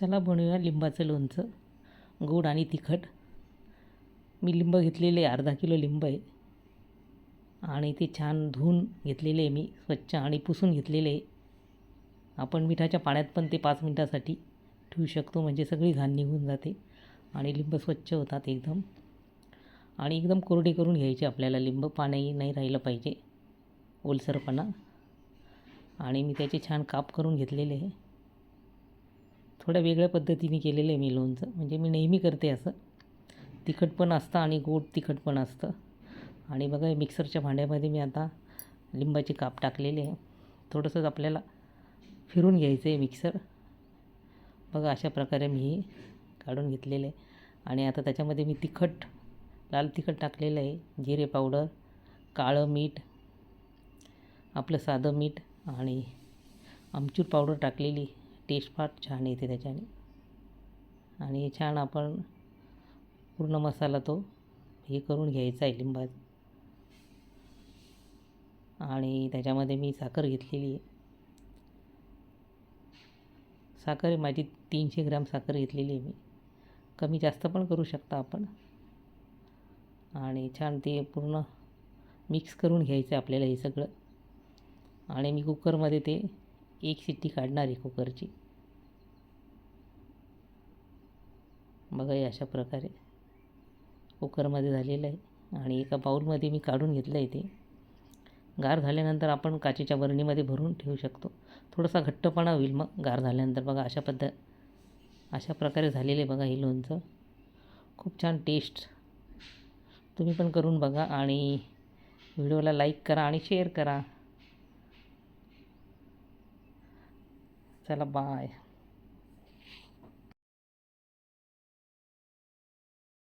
चला बनवूया लिंबाचं लोणचं. गोड आणि तिखट. मी लिंब घेतलेले आहे अर्धा किलो लिंब आहे. आणि ते छान धुवून घेतलेले आहे मी स्वच्छ आणि पुसून घेतलेले. आहे आपण मिठाच्या पाण्यात पण ते पाच मिनटासाठी ठेवू शकतो म्हणजे सगळी घाण निघून जाते आणि लिंब स्वच्छ होतात एकदम. आणि एकदम कोरडे करून घ्यायचे आपल्याला लिंब पाणी नाही राहिलं पाहिजे ओलसरपणा. आणि मी त्याचे छान काप करून घेतलेले आहे. थोड्या वेगळ्या पद्धतीने केलेलं आहे मी लोणचं. म्हणजे मी नेहमी करते असं. तिखट पण असतं आणि गोड तिखट पण असतं. आणि बघा मिक्सरच्या भांड्यामध्ये मी आता लिंबाचे काप टाकलेले आहे. थोडंसंच आपल्याला फिरून घ्यायचं आहे मिक्सर. बघा अशा प्रकारे मी हे काढून घेतलेलं आहे. आणि आता त्याच्यामध्ये मी तिखट लाल तिखट टाकलेलं आहे. जिरे पावडर काळं मीठ आपलं साधं मीठ आणि आमचूर पावडर टाकलेली. टेस्ट फार छान येते त्याच्याने. आणि छान आपण पूर्ण मसाला तो हे करून घ्यायचा आहे लिंबा आणि त्याच्यामध्ये मी साखर घेतलेली आहे. साखर माझी तीनशे ग्रॅम साखर घेतलेली आहे मी. कमी जास्त पण करू शकता आपण. आणि छान ते पूर्ण मिक्स करून घ्यायचं आहे आपल्याला हे सगळं. आणि मी कुकरमध्ये ते एक सिट्टी काढणार आहे कुकरची. बघा हे अशा प्रकारे कुकरमध्ये झालेलं आहे आणि एका बाऊलमध्ये मी काढून घेतलं आहे ते. गार झाल्यानंतर आपण काचेच्या बरणीमध्ये भरून ठेवू शकतो. थोडासा घट्टपणा होईल मग गार झाल्यानंतर. बघा अशा पद्ध अशा प्रकारे झालेलं आहे बघा हे लोणचं. खूप छान टेस्ट तुम्ही पण करून बघा आणि व्हिडिओला लाईक करा आणि शेअर करा. चला बाय.